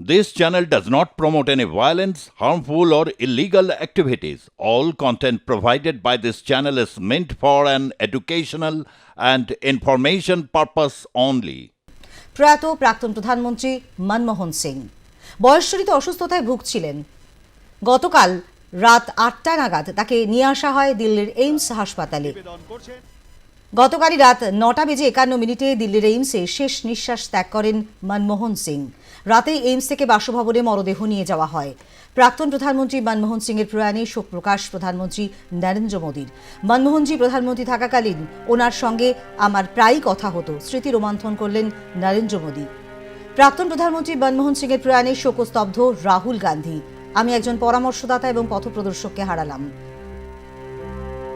This channel does not promote any violence, harmful, or illegal activities. All content provided by this channel is meant for an educational and information purpose only. প্রয়াত প্রাক্তন প্রধানমন্ত্রী মনমোহন সিং বয়সজনিত অসুস্থতায় ভুগছিলেন গতকাল রাত আটটা নাগাদ তাকে নিয়ে আসা হয় দিল্লির এইমস হাসপাতালে গতকালই রাত নটা বেজে একান্ন মিনিটে দিল্লির এইমসে শেষ নিঃশ্বাস ত্যাগ করেন মনমোহন সিং রাতেই এইমস থেকে বাসভবনে মরদেহ নিয়ে যাওয়া হয়। প্রাক্তন প্রধানমন্ত্রী মনমোহন সিং এর প্রয়াণে শোক প্রকাশ প্রধানমন্ত্রী নরেন্দ্র মোদীর। মনমোহনজি প্রধানমন্ত্রী থাকাকালীন ওনার সঙ্গে আমার প্রায়ই কথা হতো। স্মৃতি রোমন্থন করলেন নরেন্দ্র মোদী। প্রাক্তন প্রধানমন্ত্রী মনমোহন সিং এর প্রয়াণে শোকস্তব্ধ রাহুল গান্ধী। আমি একজন পরামর্শদাতা এবং পথপ্রদর্শককে হারালাম।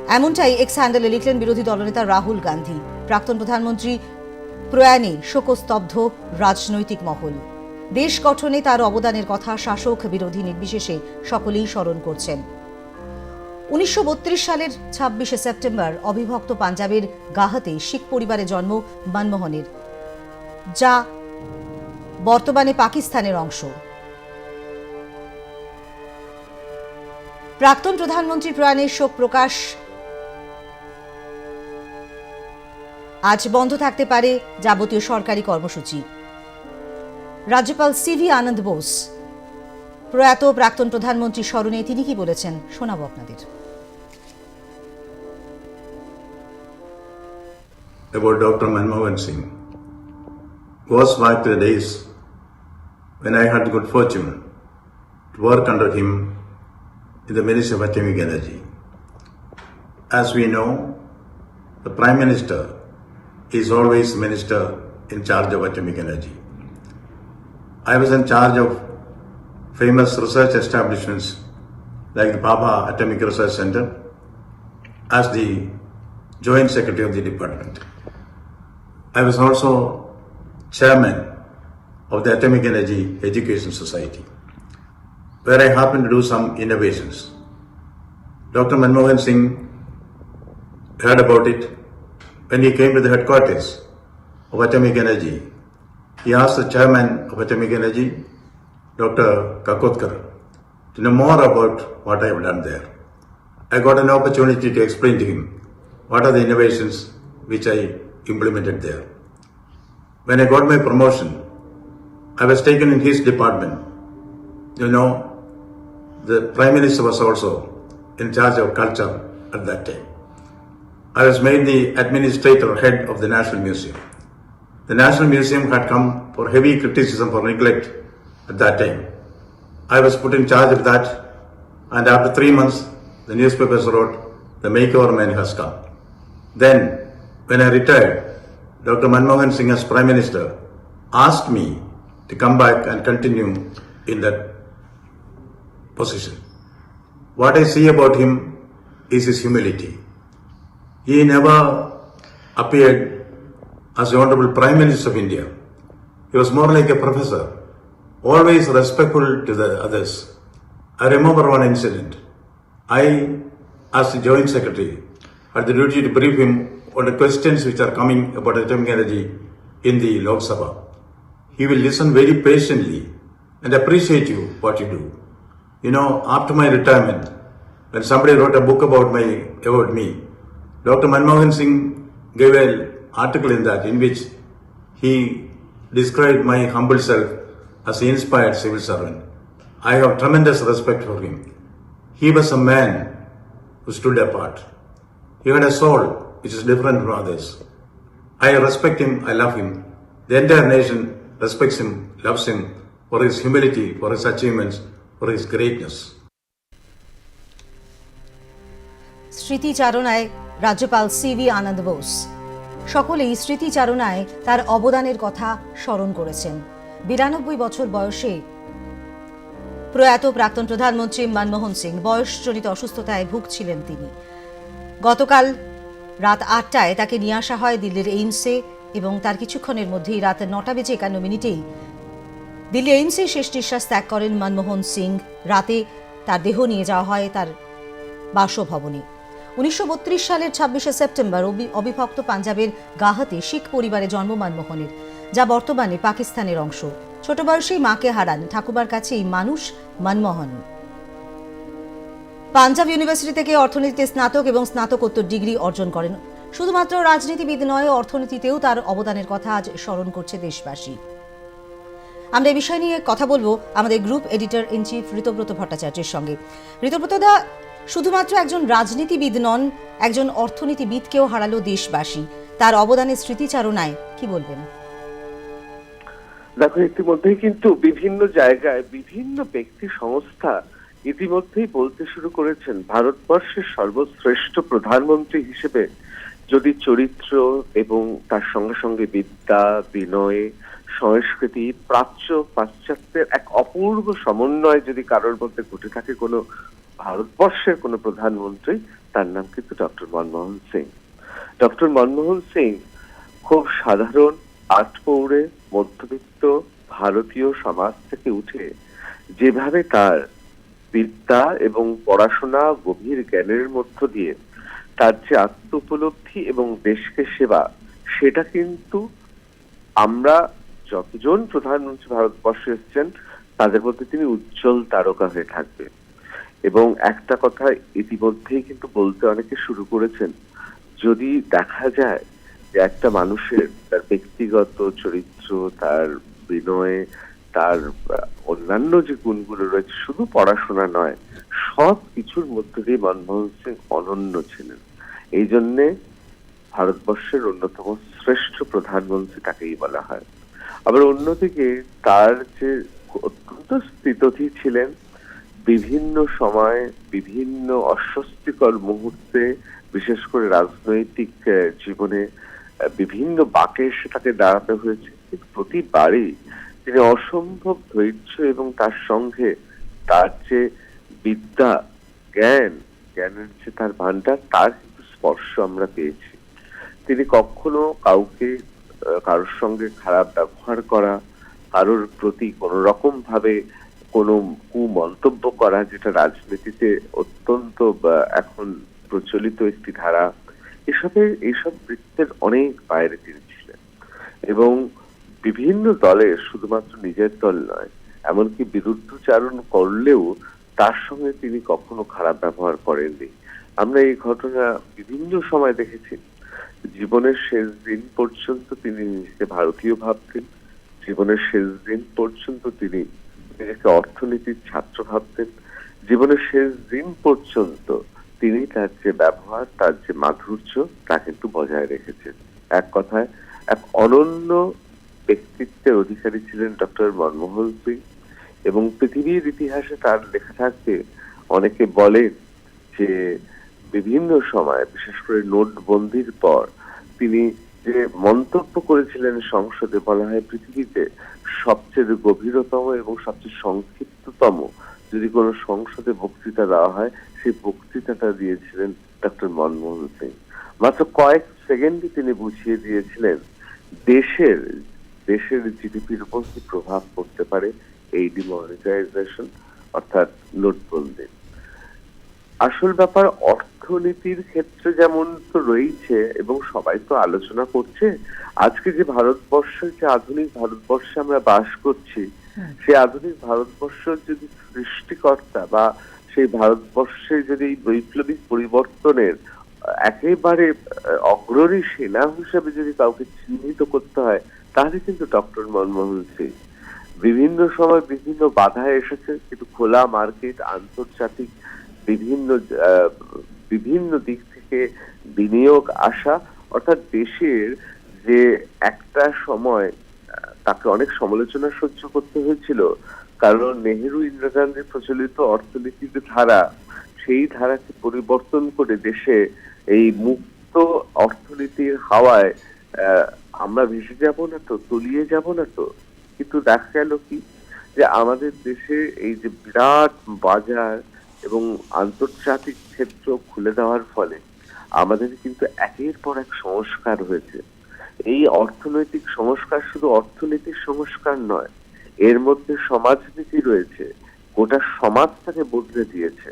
এমনটাই এক্স হ্যান্ডেলে লিখলেন বিরোধী দলনেতা রাহুল গান্ধী। প্রাক্তন প্রধানমন্ত্রী প্রয়াণে শোকস্তব্ধ রাজনৈতিক মহল। দেশ গঠনে তার অবদানের কথা শাসক বিরোধী নির্বিশেষে সকলেই স্মরণ করছেন। উনিশশো বত্রিশ সালের ছাব্বিশে সেপ্টেম্বর অবিভক্ত পাঞ্জাবের গাহাতে শিখ পরিবারে জন্ম মনমোহনের, যা বর্তমানে পাকিস্তানের অংশ। প্রাক্তন প্রধানমন্ত্রী প্রয়াণের শোক প্রকাশ। আজ বন্ধ থাকতে পারে যাবতীয় সরকারি কর্মসূচি। রাজ্যপাল সিভি আনন্দ বোস প্রয়াত প্রাক্তন প্রধানমন্ত্রী স্মরণে তিনি কি বলেছেন শোনাবো আপনাদের about Dr. Manmohan Singh goes back to the days when I had the good fortune to work under him in the Ministry of Atomic Energy. As we know, the Prime Minister is always Minister in charge of atomic energy. I was in charge of famous research establishments like the Baba Atomic Research Center as the Joint Secretary of the Department. I was also chairman of the Atomic Energy Education Society, where I happened to do some innovations. Dr. Manmohan Singh heard about it when he came to the headquarters of Atomic Energy. He asked the chairman of Atomic Energy, Dr. Kakotkar, to know more about what I have done there. I got an opportunity to explain to him what are the innovations which I implemented there. When I got my promotion, I was taken in his department. You know, the Prime Minister was also in charge of culture at that time. I was made the administrator head of the National Museum. The National Museum had come for heavy criticism for neglect at that time. I was put in charge of that, and after three months, the newspapers wrote, The makeover man has come. Then, when I retired, Dr. Manmohan Singh, as Prime Minister, asked me to come back and continue in that position. What I see about him is his humility. He never appeared as the Honorable Prime Minister of India. He was more like a professor, always respectful to the others. I remember one incident. I, as the Joint Secretary, had the duty to brief him on the questions which are coming about atomic energy in the Lok Sabha. He will listen very patiently and appreciate you what you do. You know, after my retirement, when somebody wrote a book about my about me, Dr. Manmohan Singh gave an article in that in which he described my humble self as an inspired civil servant. I have tremendous respect for him. He was a man who stood apart. He had a soul which is different from others. I respect him, I love him. The entire nation respects him, loves him for his humility, for his achievements, for his greatness. স্মৃতিচারণায় রাজ্যপাল CV আনন্দ বোস সকলেই স্মৃতিচারণায় তার অবদানের কথা স্মরণ করেছেন। বিরানব্বই বছর বয়সে প্রয়াত প্রাক্তন প্রধানমন্ত্রী মনমোহন সিং বয়সজনিত অসুস্থতায় ভুগছিলেন তিনি। গতকাল রাত আটটায় তাকে নিয়ে আসা হয় দিল্লির এইমসে এবং তার কিছুক্ষণের মধ্যেই রাত নটা বেজে একান্ন মিনিটেই দিল্লি এইমসে শেষ নিঃশ্বাস ত্যাগ করেন মনমোহন সিং। রাতে তার দেহ নিয়ে যাওয়া হয় তার বাসভবনে। উনিশশো সালের ছাব্বিশে সেপ্টেম্বর অবিভক্ত পাঞ্জাবের গাহাতে শিখ পরিবারে জন্ম মনমোহনের যা বর্তমানে পাকিস্তানের অংশ। ছোট বয়সেই মাকে হারান ঠাকুমার কাছেই মানুষ মনমোহন। পাঞ্জাব ইউনিভার্সিটি থেকে অর্থনীতিতে স্নাতক এবং স্নাতকোত্তর ডিগ্রি অর্জন করেন। শুধুমাত্র রাজনীতিবিদ নয়, অর্থনীতিতেও তার অবদানের কথা আজ স্মরণ করছে দেশবাসী। আমরা এই বিষয় নিয়ে কথা বলব আমাদের group editor in chief Ritabrata ভট্টাচার্যের সঙ্গে। ঋতব্রত দা শুধুমাত্র একজন রাজনীতিবিদ নন, একজন অর্থনীতিবিদকেও হারালো দেশবাসী। তার অবদানের স্মৃতিচারণায় কি বলবেন? দেখো, ইতিমধ্যেই কিন্তু বিভিন্ন জায়গায় বিভিন্ন ব্যক্তি সংস্থা ইতিমধ্যেই বলতে শুরু করেছেন, ভারতবর্ষের সর্বশ্রেষ্ঠ প্রধানমন্ত্রী হিসেবে যদি চরিত্র এবং তার সঙ্গে সঙ্গে বিদ্যা, বিনয় সংস্কৃতি, প্রাচ্য, পাশ্চাত্যের এক অপূর্ব সমন্বয় যদি কারোর মধ্যে ঘটে থাকে কোনো ভারতবর্ষের কোনো প্রধানমন্ত্রী, তার নাম কিন্তু ডক্টর মনমোহন সিং। ডক্টর মনমোহন সিং খুব সাধারণ আটপৌরে মধ্যবিত্ত, ভারতীয় সমাজ থেকে উঠে যেভাবে তার বিদ্যা এবং পড়াশোনা গভীর জ্ঞানের মধ্য দিয়ে তার যে আত্ম উপলব্ধি এবং দেশকে সেবা, সেটা কিন্তু আমরা যতজন প্রধানমন্ত্রী ভারতবর্ষে এসেছেন, তাদের মধ্যে তিনি উজ্জ্বল তারকা হয়ে থাকবেন। এবং একটা কথা ইতিমধ্যেই কিন্তু বলতে অনেকে শুরু করেছেন, যদি দেখা যায় যে একটা মানুষের তার ব্যক্তিগত চরিত্র, তার বিনয়, তার অন্যান্য যে গুণগুলো রয়েছে, শুধু পড়াশোনা নয়, সব কিছুর মধ্য দিয়ে মনমোহন সিং অনন্য ছিলেন। এই জন্যে ভারতবর্ষের অন্যতম শ্রেষ্ঠ প্রধানমন্ত্রী তাকেই বলা হয়। আবার অন্যদিকে তার যে অত্যন্ত স্থিতধী ছিলেন, বিভিন্ন সময় বিভিন্ন অস্বস্তিকর মুহূর্তে, বিশেষ করে রাজনৈতিক জীবনে বিভিন্ন বাঁকে এসে তাকে দাঁড়াতে হয়েছে। প্রতিবারই তিনি অসম্ভব ধৈর্য এবং তার সঙ্গে তার যে বিদ্যা, জ্ঞান, জ্ঞানের যে তার ভান্ডার তার কিন্তু স্পর্শ আমরা পেয়েছি। তিনি কখনো কাউকে কারোর সঙ্গে খারাপ ব্যবহার করা, কারোর প্রতি কোনো রকম ভাবে কোনো কুমন্তব্য করা, যেটা রাজনীতিতে অত্যন্ত এখন প্রচলিত একটি ধারা, এসবের এইসব বৃত্তের অনেক বাইরে তিনি ছিলেন। এবং বিভিন্ন দলে শুধুমাত্র নিজের দল নয়, এমনকি বিরুদ্ধচারণ করলেও তার সঙ্গে তিনি কখনো খারাপ ব্যবহার করেননি। আমরা এই ঘটনা বিভিন্ন সময় দেখেছি। জীবনের শেষ দিন পর্যন্ত তিনি নিজেকে ভারতীয় ভাবতেন। জীবনের শেষ দিন পর্যন্ত তিনি নিজেকে অর্থনীতির ছাত্র ভাবতেন। জীবনের শেষ দিন পর্যন্ত তিনি তার যে ব্যবহার, তার যে মাধুর্য, তা কিন্তু বজায় রেখেছেন। এক কথায়, এক অনন্য ব্যক্তিত্বের অধিকারী ছিলেন ডক্টর মনমোহন সিং এবং পৃথিবীর ইতিহাসে তার লেখা থাকতে অনেকে বলেন যে বিভিন্ন সময়, বিশেষ করে নোটবন্দির পর, তিনি যে মন্তব্য করেছিলেন সংসদে বলা হয় পৃথিবীতে সবচেয়ে গভীরতম এবং সবচেয়ে সংক্ষিপ্ততম, যদি কোনো সংসদে বক্তৃতা দেওয়া হয়, সেই বক্তৃতাটা দিয়েছিলেন ডক্টর মনমোহন সিং। মাত্র কয়েক সেকেন্ডে তিনি বুঝিয়ে দিয়েছিলেন, দেশের দেশের জিডিপির উপর কি প্রভাব পড়তে পারে এই ডিমনিটাইজেশন অর্থাৎ নোটবন্দি আসল ব্যাপার অর্থনীতির ক্ষেত্রে যেমন তো রয়েছে এবং সবাই তো আলোচনা করছে আজকে যে ভারতবর্ষের যে আধুনিক ভারতবর্ষে আমরা বাস করছি সেই আধুনিক ভারতবর্ষের যদি সৃষ্টিকর্তা বা সেই ভারতবর্ষে যদি বৈপ্লবিক পরিবর্তনের একেবারে অগ্রণী সেনা হিসেবে যদি কাউকে চিহ্নিত করতে হয় তাহলে কিন্তু ডক্টর মনমোহন সিং। বিভিন্ন সময় বিভিন্ন বাধা এসেছে কিন্তু খোলা মার্কেট আন্তর্জাতিক আহ, বিভিন্ন বিভিন্ন দিক থেকে বিনিয়োগ আসা, অর্থাৎ দেশের যে একটা সময়, তাকে অনেক সমালোচনা সহ্য করতে হয়েছিল। কারণ নেহেরু, ইন্দিরা গান্ধীর প্রচলিত অর্থনীতির ধারা, সেই ধারাকে পরিবর্তন করে দেশে এই মুক্ত অর্থনীতির হাওয়ায় আমরা ভেসে যাব না তো, তলিয়ে যাব না তো। কিন্তু দেখা গেল কি? যে আমাদের দেশে এই যে বিরাট বাজার এবং আন্তর্জাতিক ক্ষেত্র খুলে দেওয়ার ফলে আমাদের কিন্তু একের পর এক সংস্কার হয়েছে। এই অর্থনৈতিক সংস্কার শুধু অর্থনীতির সংস্কার নয়, এর মধ্যে সমাজনীতি রয়েছে, গোটা সমাজটাকে বদলে দিয়েছে।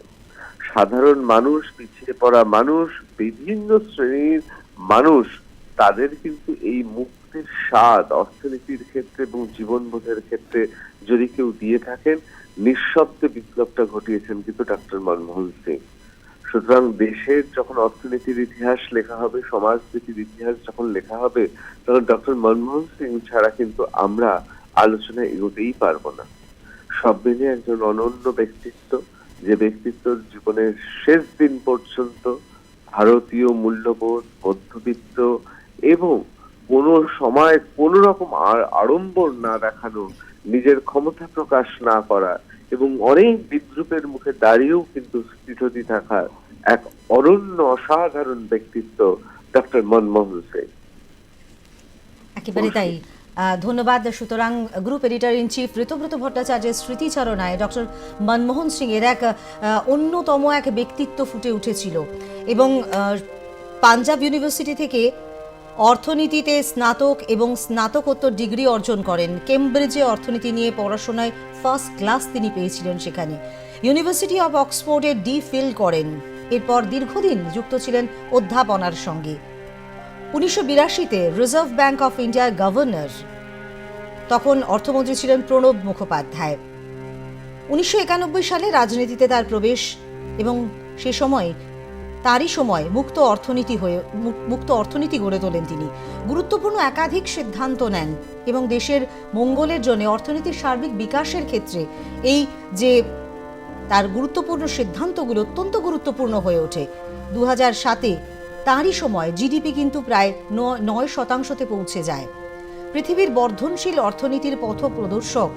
সাধারণ মানুষ, পিছিয়ে পড়া মানুষ, বিভিন্ন শ্রেণির মানুষ, তাদের কিন্তু এই মুক্ত নেতৃত্বের স্বাদ অর্থনীতির ক্ষেত্রে এবং জীবনবোধের ক্ষেত্রে যদি কেউ দিয়ে থাকেন নিঃশব্দে বিপ্লবটা ঘটিয়েছেন কিন্তু ডক্টর মনমোহন সিং। সুতরাং দেশের যখন অর্থনীতির ইতিহাস লেখা হবে, সমাজনীতির ইতিহাস যখন লেখা হবে, তখন ডক্টর মনমোহন সিং ছাড়া কিন্তু আমরা আলোচনায় এগোতেই পারব না। সব মিলিয়ে একজন অনন্য ব্যক্তিত্ব, যে ব্যক্তিত্বর জীবনের শেষ দিন পর্যন্ত ভারতীয় মূল্যবোধ, মধ্যবিত্ত এবং কোন সময় কোন রকম আর- আড়ম্বর না দেখানো নিজের ক্ষমতা প্রকাশ না করা এবং অনেক বিদ্রুপের মুখে দাঁড়িয়েও কিন্তু স্থিতধী থাকার এক অনন্য অসাধারণ ব্যক্তিত্ব ডক্টর মনমোহন সিং। একেবারে তাই। ধন্যবাদ। সুতরাং group editor in chief Ritabrata ভট্টাচার্যের স্মৃতিচারণায় ডক্টর মনমোহন সিং এর এক অন্যতম এক ব্যক্তিত্ব ফুটে উঠেছিল। এবং পাঞ্জাব ইউনিভার্সিটি থেকে অর্থনীতিতে স্নাতক এবং স্নাতকোত্তর ডিগ্রি অর্জন করেন। কেমব্রিজে অর্থনীতি নিয়ে পড়াশোনায় ফার্স্ট ক্লাস তিনি পেয়েছিলেন সেখানে। ইউনিভার্সিটি অফ অক্সফোর্ডে ডি ফিল করেন। এরপর দীর্ঘদিন যুক্ত ছিলেন অধ্যাপনার সঙ্গে। উনিশশো বিরাশিতে রিজার্ভ ব্যাংক অফ ইন্ডিয়ার গভর্নর তখন অর্থমন্ত্রী ছিলেন প্রণব মুখোপাধ্যায়। উনিশশো একানব্বই সালে রাজনীতিতে তার প্রবেশ এবং সে সময় তারই সময় মুক্ত অর্থনীতি হয়ে মুক্ত অর্থনীতি গড়ে তোলেন তিনি। গুরুত্বপূর্ণ একাধিক সিদ্ধান্ত নেন এবং দেশের মঙ্গলের জন্য অর্থনীতির সার্বিক বিকাশের ক্ষেত্রে এই যে তার গুরুত্বপূর্ণ সিদ্ধান্তগুলো অত্যন্ত গুরুত্বপূর্ণ হয়ে ওঠে। দু হাজার সাতে তাঁরই সময় জিডিপি কিন্তু প্রায় নয় শতাংশতে পৌঁছে যায়। পৃথিবীর বর্ধনশীল অর্থনীতির পথ প্রদর্শক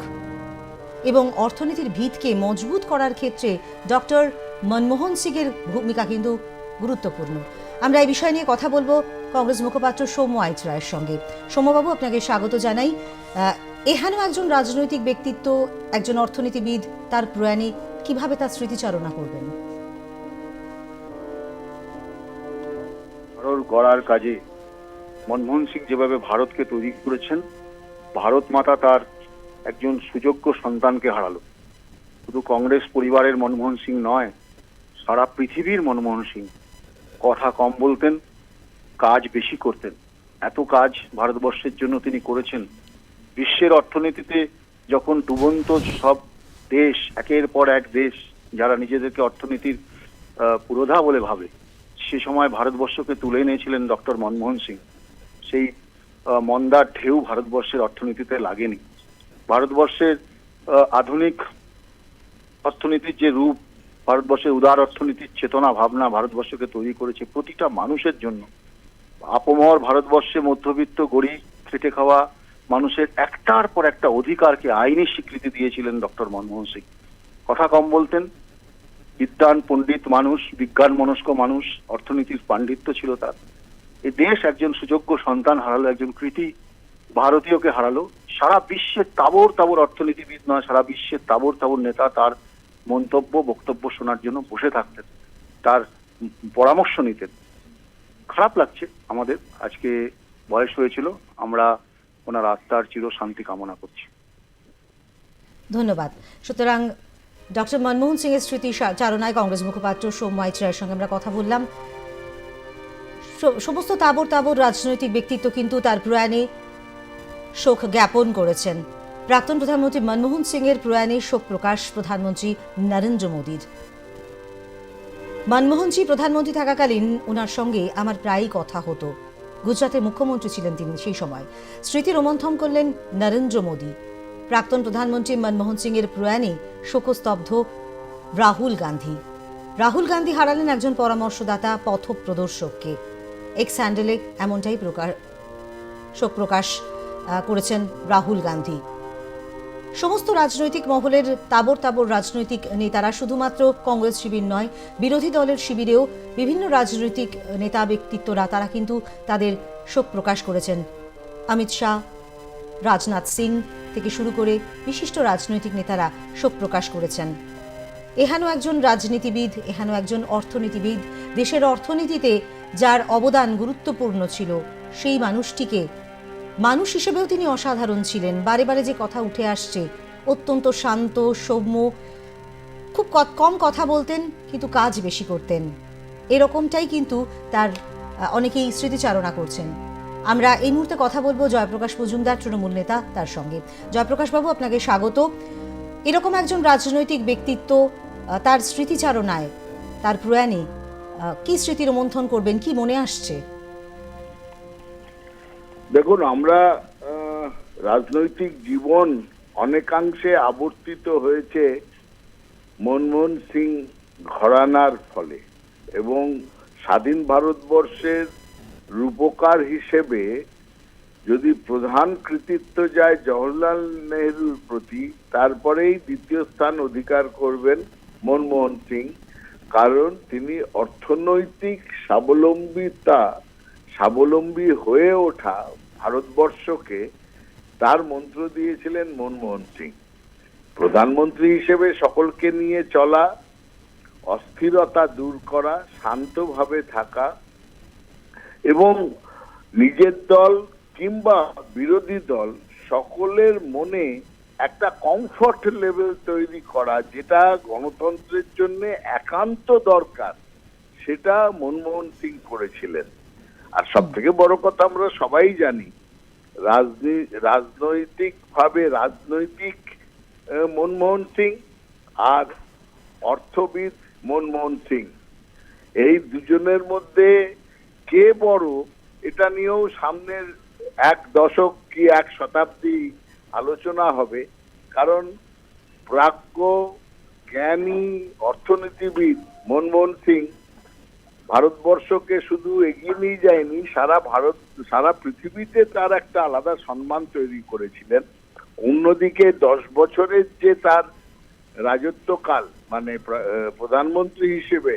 এবং অর্থনীতির ভিতকে মজবুত করার ক্ষেত্রে ডক্টর মনমোহন সিংয়ের ভূমিকা কিন্তু গুরুত্বপূর্ণ। আমরা এই বিষয় নিয়ে কথা বলব কংগ্রেস মুখপাত্র সৌম্য আইচ রায়ের সঙ্গে। সৌম্যবাবু, আপনাকে স্বাগত জানাই। এখানেও একজন রাজনৈতিক ব্যক্তিত্ব, একজন অর্থনীতিবিদ, তার প্রয়াণে কীভাবে তার স্মৃতিচারণা করবেন? গড়ার কাজে মনমোহন সিং যেভাবে ভারতকে তৈরি করেছেন, ভারত মাতা তার একজন সুযোগ্য সন্তানকে হারালো। শুধু কংগ্রেস পরিবারের মনমোহন সিং নয়, সারা পৃথিবীর মনমোহন সিং কথা কম বলতেন, কাজ বেশি করতেন। এত কাজ ভারতবর্ষের জন্য তিনি করেছেন। বিশ্বের অর্থনীতিতে যখন ডুবন্ত সব দেশ, একের পর এক দেশ, যারা নিজেদেরকে অর্থনীতির পুরোধা বলে ভাবে, সে সময় ভারতবর্ষকে তুলে এনেছিলেন ডক্টর মনমোহন সিং। সেই মন্দার ঢেউ ভারতবর্ষের অর্থনীতিতে লাগেনি। ভারতবর্ষের আধুনিক অর্থনীতির যে রূপ ভারতবর্ষের উদার অর্থনীতির চেতনা, ভাবনা ভারতবর্ষকে তৈরি করেছে প্রতিটা মানুষের জন্য। আপমর ভারতবর্ষে মধ্যবিত্ত, গরিব, খেটে খাওয়া মানুষের একটার পর একটা অধিকারকে আইনি স্বীকৃতি দিয়েছিলেন ডক্টর মনমোহন সিং। কথা কম বলতেন বিদ্যান পণ্ডিত মানুষ বিজ্ঞান মনস্ক মানুষ, অর্থনীতির পাণ্ডিত্য ছিল তার। এ দেশ একজন সুযোগ্য সন্তান হারালো, একজন কৃতি ভারতীয়কে হারালো। সারা বিশ্বের তাবর তাবর অর্থনীতিবিদ নয়, সারা বিশ্বের তাবর তাবর নেতা তার মন্তব্য, বক্তব্য শোনার জন্য বসে থাকতেন, তার পরামর্শ নিতেন। খারাপ লাগছে আমাদের, আজকে বয়স হয়েছিল, আমরা ওনার আত্মার চির শান্তি কামনা করছি। ধন্যবাদ। সুতরাং ডক্টর মনমোহন সিং এর স্মৃতি চারণায় কংগ্রেস মুখপাত্র সৌম্য আইচ রায়ের সঙ্গে আমরা কথা বললাম। সমস্ত তাবর তাবর রাজনৈতিক ব্যক্তিত্ব কিন্তু তার প্রয়াণে শোক জ্ঞাপন করেছেন। প্রাক্তন প্রধানমন্ত্রী মনমোহন সিং এর প্রয়াণে শোক প্রকাশ প্রধানমন্ত্রী নরেন্দ্র মোদীর। মনমোহনজি প্রধানমন্ত্রী থাকাকালীন ওনার সঙ্গে আমার প্রায়ই কথা হতো। গুজরাতের মুখ্যমন্ত্রী ছিলেন তিনি সেই সময়। স্মৃতি রোমন্থন করলেন নরেন্দ্র মোদী। প্রাক্তন প্রধানমন্ত্রী মনমোহন সিং এর প্রয়াণে শোকস্তব্ধ রাহুল গান্ধী। রাহুল গান্ধী হারালেন একজন পরামর্শদাতা পথ প্রদর্শককে এক্স হ্যান্ডেলে এমনটাই প্রকার শোক প্রকাশ করেছেন রাহুল গান্ধী। সমস্ত রাজনৈতিক মহলের তাবর তাবর রাজনৈতিক নেতারা শুধুমাত্র কংগ্রেস শিবির নয়, বিরোধী দলের শিবিরেও বিভিন্ন রাজনৈতিক নেতা ব্যক্তিত্বরা, তারা কিন্তু তাদের শোক প্রকাশ করেছেন। অমিত শাহ, রাজনাথ সিং থেকে শুরু করে বিশিষ্ট রাজনৈতিক নেতারা শোক প্রকাশ করেছেন। এহানো একজন রাজনীতিবিদ, এহানো একজন অর্থনীতিবিদ, দেশের অর্থনীতিতে যার অবদান গুরুত্বপূর্ণ ছিল, সেই মানুষটিকে মানুষ হিসেবেও তিনি অসাধারণ ছিলেন। বারে বারে যে কথা উঠে আসছে, অত্যন্ত শান্ত, সৌম্য, খুব কম কথা বলতেন, কিন্তু কাজ বেশি করতেন। এরকমটাই কিন্তু তার অনেকেই স্মৃতিচারণা করছেন। আমরা এই মুহূর্তে কথা বলব জয়প্রকাশ মজুমদার, তৃণমূল নেতা তার সঙ্গে। জয়প্রকাশ বাবু, আপনাকে স্বাগত। এরকম একজন রাজনৈতিক ব্যক্তিত্ব তার স্মৃতিচারণায়, তার প্রয়াণে কি স্মৃতি রোমন্থন করবেন, কি মনে আসছে? দেখুন, আমরা রাজনৈতিক জীবন অনেকাংশে আবর্তিত হয়েছে মনমোহন সিং ঘরানার ফলে এবং স্বাধীন ভারতবর্ষের রূপকার হিসেবে যদি প্রধান কৃতিত্ব যায় জওহরলাল নেহরুর প্রতি, তারপরেই দ্বিতীয় স্থান অধিকার করবেন মনমোহন সিং। কারণ তিনি অর্থনৈতিক স্বাবলম্বিতা, স্বাবলম্বী হয়ে ওঠা ভারতবর্ষকে তার মন্ত্র দিয়েছিলেন মনমোহন সিং। প্রধানমন্ত্রী হিসেবে সকলকে নিয়ে চলা, অস্থিরতা দূর করা, শান্তভাবে থাকা এবং নিজের দল কিংবা বিরোধী দল সকলের মনে একটা কমফর্ট লেভেল তৈরি করা, যেটা গণতন্ত্রের জন্য একান্ত দরকার, সেটা মনমোহন সিং করেছিলেন। আর সব থেকে বড় কথা আমরা সবাই জানি, রাজনী- রাজনৈতিকভাবে রাজনৈতিক মনমোহন সিং আর অর্থবিদ মনমোহন সিং। এই দুজনের মধ্যে কে বড় এটা নিয়েও সামনের এক দশক কি এক শতাব্দী আলোচনা হবে। কারণ প্রাজ্ঞ, জ্ঞানী, অর্থনীতিবিদ মনমোহন সিং ভারতবর্ষকে শুধু এগিয়ে নিয়ে যায়নি সারা ভারত সারা পৃথিবীতে তার একটা আলাদা সম্মান তৈরি করেছিলেন। অন্যদিকে দশ বছরের যে তার রাজত্বকাল মানে প্রধানমন্ত্রী হিসেবে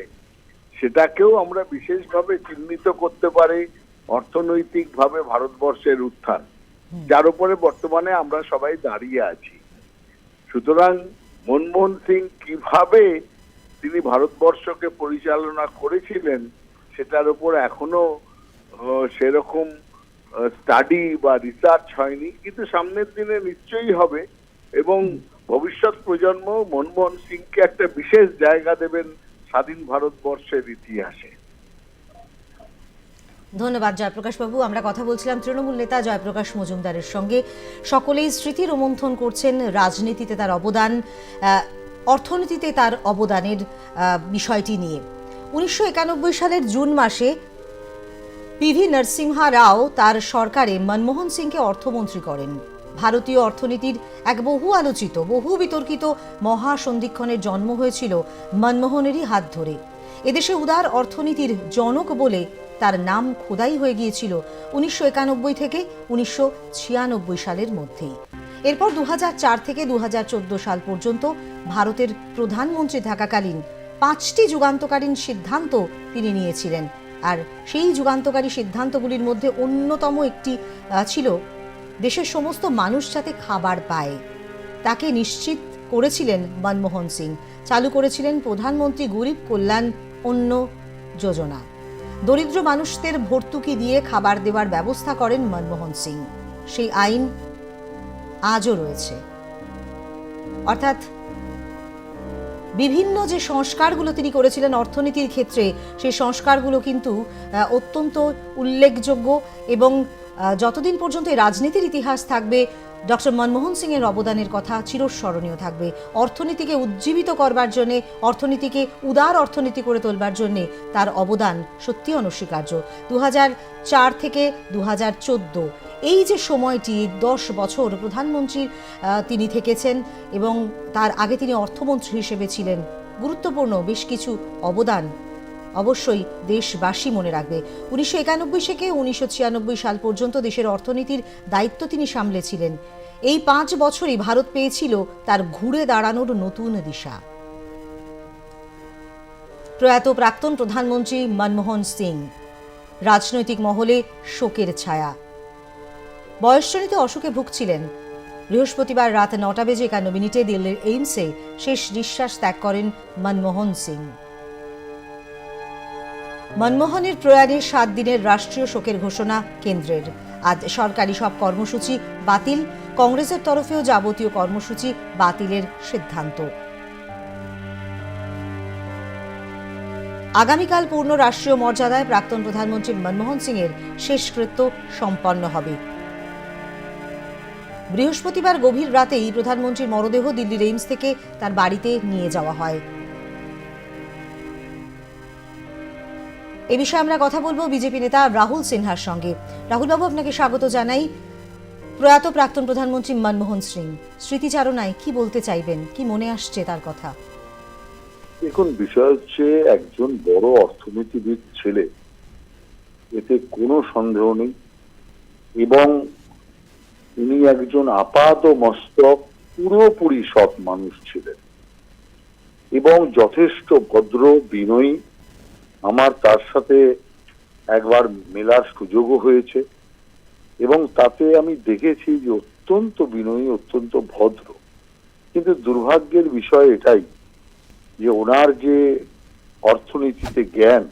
সেটাকেও আমরা বিশেষভাবে চিহ্নিত করতে পারি অর্থনৈতিকভাবে ভারতবর্ষের উত্থান। যার উপরে বর্তমানে আমরা সবাই দাঁড়িয়ে আছি। সুতরাং মনমোহন সিং কীভাবে তিনি ভারতবর্ষকে পরিচালনা করেছিলেন, সেটার উপর এখনও সেরকম স্টাডি বা রিসার্চ হয়নি, কিন্তু সামনের দিনে নিশ্চয়ই হবে এবং ভবিষ্যৎ প্রজন্ম মনমোহন সিংকে একটা বিশেষ জায়গা দেবেন স্বাধীন ভারতবর্ষের ইতিহাসে। ধন্যবাদ, জয়প্রকাশ বাবু। আমরা কথা বলছিলাম তৃণমূল নেতা জয়প্রকাশ মজুমদারের সঙ্গে। সকলেই স্মৃতি রোমন্থন করছেন, রাজনীতিতে তার অবদান। অর্থনীতিতে তার অবদানের বিষয়টি নিয়ে। উনিশশো একানব্বই সালের জুন মাসে পিভি নরসিংহা রাও তার সরকারে মনমোহন সিংকে অর্থমন্ত্রী করেন। ভারতীয় অর্থনীতির এক বহু আলোচিত, বহু বিতর্কিত মহাসন্ধিক্ষণের জন্ম হয়েছিল মনমোহনেরই হাত ধরে। এদেশে উদার অর্থনীতির জনক বলে তার নাম খোদাই হয়ে গিয়েছিল উনিশশো একানব্বই থেকে উনিশশো ছিয়ানব্বই সালের মধ্যেই। এরপর দু হাজার চার থেকে দু হাজার চোদ্দ সাল পর্যন্ত ভারতের প্রধানমন্ত্রী থাকাকালীন পাঁচটি যুগান্তকালীন সিদ্ধান্ত তিনি নিয়েছিলেন। আর সেই যুগান্তকারী সিদ্ধান্তগুলির মধ্যে অন্যতম একটি ছিল দেশের সমস্ত মানুষ যাতে খাবার পায়। তাকে নিশ্চিত করেছিলেন মনমোহন সিং। চালু করেছিলেন প্রধানমন্ত্রী গরিব কল্যাণ অন্ন যোজনা। দরিদ্র মানুষদের ভর্তুকি দিয়ে খাবার দেওয়ার ব্যবস্থা করেন মনমোহন সিং। সেই আইন আজও রয়েছে। অর্থাৎ বিভিন্ন যে সংস্কারগুলো তিনি করেছিলেন অর্থনীতির ক্ষেত্রে, সেই সংস্কারগুলো কিন্তু অত্যন্ত উল্লেখযোগ্য এবং যতদিন পর্যন্ত রাজনীতির ইতিহাস থাকবে, ডক্টর মনমোহন সিং এর অবদানের কথা চিরস্মরণীয় থাকবে। অর্থনীতিকে উজ্জীবিত করবার জন্য, অর্থনীতিকে উদার অর্থনীতি করে তোলবার জন্য তার অবদান সত্যি অনস্বীকার্য। দু চার থেকে দু হাজার চোদ্দ এই যে সময়টি, দশ বছর প্রধানমন্ত্রীর তিনি থেকেছেন এবং তার আগে তিনি অর্থমন্ত্রী হিসেবে ছিলেন, গুরুত্বপূর্ণ বেশ কিছু অবদান অবশ্যই দেশবাসী মনে রাখবে। উনিশশো একানব্বই থেকে উনিশশো ছিয়ানব্বই সাল পর্যন্ত দেশের অর্থনীতির দায়িত্ব তিনি সামলেছিলেন। এই পাঁচ বছরই ভারত পেয়েছিল তার ঘুরে দাঁড়ানোর নতুন দিশা। প্রয়াত প্রাক্তন প্রধানমন্ত্রী মনমোহন সিং, রাজনৈতিক মহলে শোকের ছায়া। বয়সজনিত অসুখে ভুগছিলেন। বৃহস্পতিবার রাত নটা বেজে একান্ন মিনিটে দিল্লির এইমসে শেষ নিঃশ্বাস ত্যাগ করেন মনমোহন সিং। মনমোহনের প্রয়াণে সাত দিনের রাষ্ট্রীয় শোকের ঘোষণা কেন্দ্রের। আজ সরকারি সব কর্মসূচি বাতিল, কংগ্রেসের তরফেও যাবতীয় কর্মসূচি বাতিলের সিদ্ধান্ত। আগামীকাল পূর্ণ রাষ্ট্রীয় মর্যাদায় প্রাক্তন প্রধানমন্ত্রী মনমোহন সিং এর শেষকৃত্য সম্পন্ন হবে। বৃহস্পতিবার গভীর রাতেই প্রধানমন্ত্রীর মরদেহ দিল্লির এইমস থেকে তার বাড়িতে নিয়ে যাওয়া হয়। এ বিষয়ে আমরা কথা বলব বিজেপি নেতা রাহুল সিনহার সঙ্গে। রাহুলবাবু, আপনাকে স্বাগত জানাই। প্রয়াত প্রাক্তন প্রধানমন্ত্রী মনমোহন সিং, স্মৃতিচারণায় কি বলতে চাইবেন? কি মনে আসছে তার কথা? দেখুন, বিষয় হচ্ছে একজন বড় অর্থনীতিবিদ ছেলে। এতে কোনো সন্দেহ নেই। এবং উনি একজন আপাত মস্তক, পুরোপুরি সৎ মানুষ ছিলেন। এবং যথেষ্ট ভদ্র, বিনয়ী। আমার তার সাথে একবার মেলার সুযোগও হয়েছে। এবং তাতে আমি দেখেছি যে অত্যন্ত বিনয়ী, অত্যন্ত ভদ্র। কিন্তু দুর্ভাগ্যের বিষয় এটাই যে ওনার যে অর্থনীতিতে জ্ঞান,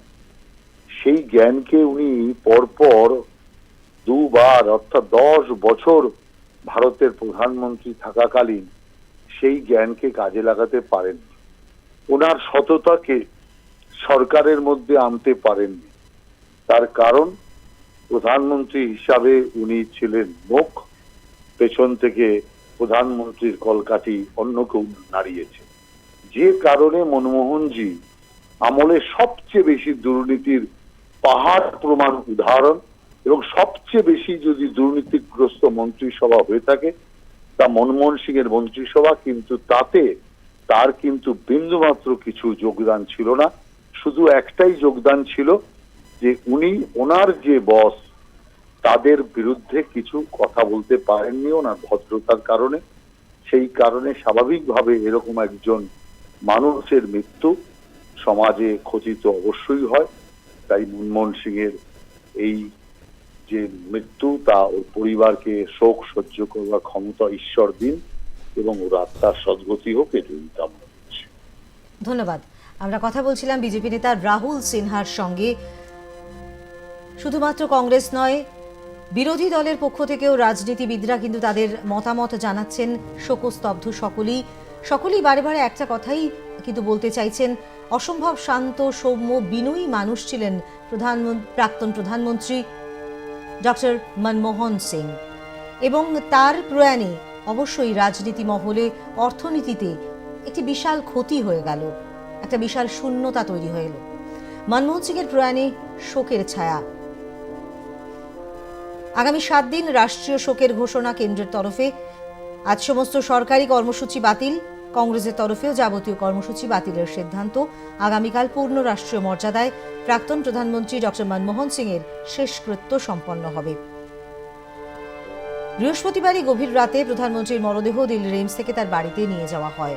সেই জ্ঞানকে উনি পরপর দুবার, অর্থাৎ দশ বছর ভারতের প্রধানমন্ত্রী থাকাকালীন সেই জ্ঞানকে কাজে লাগাতে পারেন ওনার সততাকে সরকারের মধ্যে আনতে পারেননি। তার কারণ, প্রধানমন্ত্রী হিসাবে উনি ছিলেন মুখ, পেছন থেকে প্রধানমন্ত্রীর কলকাঠি অন্য কেউ নাড়িয়েছে। যে কারণে মনমোহনজি আমলে সবচেয়ে বেশি দুর্নীতির পাহাড় প্রমাণ উদাহরণ এবং সবচেয়ে বেশি যদি দুর্নীতিগ্রস্ত মন্ত্রিসভা হয়ে থাকে, তা মনমোহন সিং এর মন্ত্রিসভা, কিন্তু তাতে তার কিন্তু বিন্দুমাত্র কিছু যোগদান ছিল না। শুধু একটাই যোগদান ছিল যে উনি, ওনার যে বস, তাদের বিরুদ্ধে কিছু কথা বলতে পারেননি ওনার ভদ্রতার কারণে। সেই কারণে স্বাভাবিকভাবে এরকম একজন মানুষের মৃত্যু সমাজে খচিত অবশ্যই হয়। তাই মনমোহন সিং এর এই যে মৃত্যু তা ওর পরিবারকে শোক সহ্য করবার ক্ষমতা ঈশ্বর দিন এবং ওর আত্মার সদ্গতি হোক, এটুকুই কামনা করছি ধন্যবাদ। আমরা কথা বলছিলাম বিজেপি নেতা রাহুল সিনহার সঙ্গে। শুধুমাত্র কংগ্রেস নয়, বিরোধী দলের পক্ষ থেকেও রাজনীতিবিদরা কিন্তু তাদের মতামত জানাচ্ছেন, শোকস্তব্ধ সকলেই। সকলেই বারে বারে একটা কথাই কিন্তু বলতে চাইছেন, অসম্ভব শান্ত, সৌম্য, বিনয়ী মানুষ ছিলেন প্রধানমন্ত্রী প্রাক্তন প্রধানমন্ত্রী ডক্টর মনমোহন সিং। এবং তার প্রয়াণে অবশ্যই রাজনীতি মহলে অর্থনীতিতে একটি বিশাল ক্ষতি হয়ে গেল, একটা বিশাল শূন্যতা তৈরি হয়ে এলো। মনমোহন সিংয়ের প্রয়াণে শোকের ছায়া। আগামী সাত দিন রাষ্ট্রীয় শোকের ঘোষণা কেন্দ্রের তরফে আজ সমস্ত সরকারি কর্মসূচি বাতিল। কংগ্রেসের তরফেও যাবতীয় কর্মসূচি বাতিলের সিদ্ধান্ত আগামীকাল পূর্ণ রাষ্ট্রীয় মর্যাদায় প্রাক্তন প্রধানমন্ত্রী ডক্টর মনমোহন সিং এর শেষকৃত্য সম্পন্ন হবে। বৃহস্পতিবারই গভীর রাতে প্রধানমন্ত্রীর মরদেহ দিল্লির এইমস থেকে তার বাড়িতে নিয়ে যাওয়া হয়।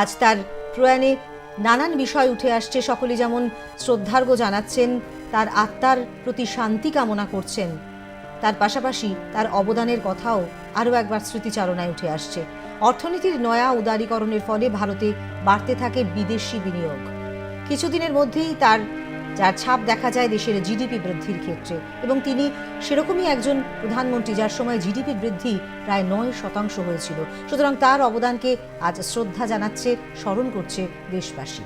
আজ তার প্রয়াণে নানান বিষয় উঠে আসছে। সকলে যেমন শ্রদ্ধার্ঘ্য জানাচ্ছেন, তার আত্মার প্রতি শান্তি কামনা করছেন, তার পাশাপাশি তার অবদানের কথাও আরও একবার স্মৃতিচারণায় উঠে আসছে। অর্থনীতির নয়া উদারীকরণের ফলে ভারতে বাড়তে থাকে বিদেশি বিনিয়োগ। কিছুদিনের মধ্যেই তার, যার ছাপ দেখা যায় দেশের জিডিপি বৃদ্ধির ক্ষেত্রে এবং তিনি সেরকমই একজন প্রধানমন্ত্রী যার সময় জিডিপি বৃদ্ধি প্রায় নয় শতাংশ হয়েছিল। সুতরাং তার অবদানকে আজ শ্রদ্ধা জানাচ্ছে, স্মরণ করছে দেশবাসী।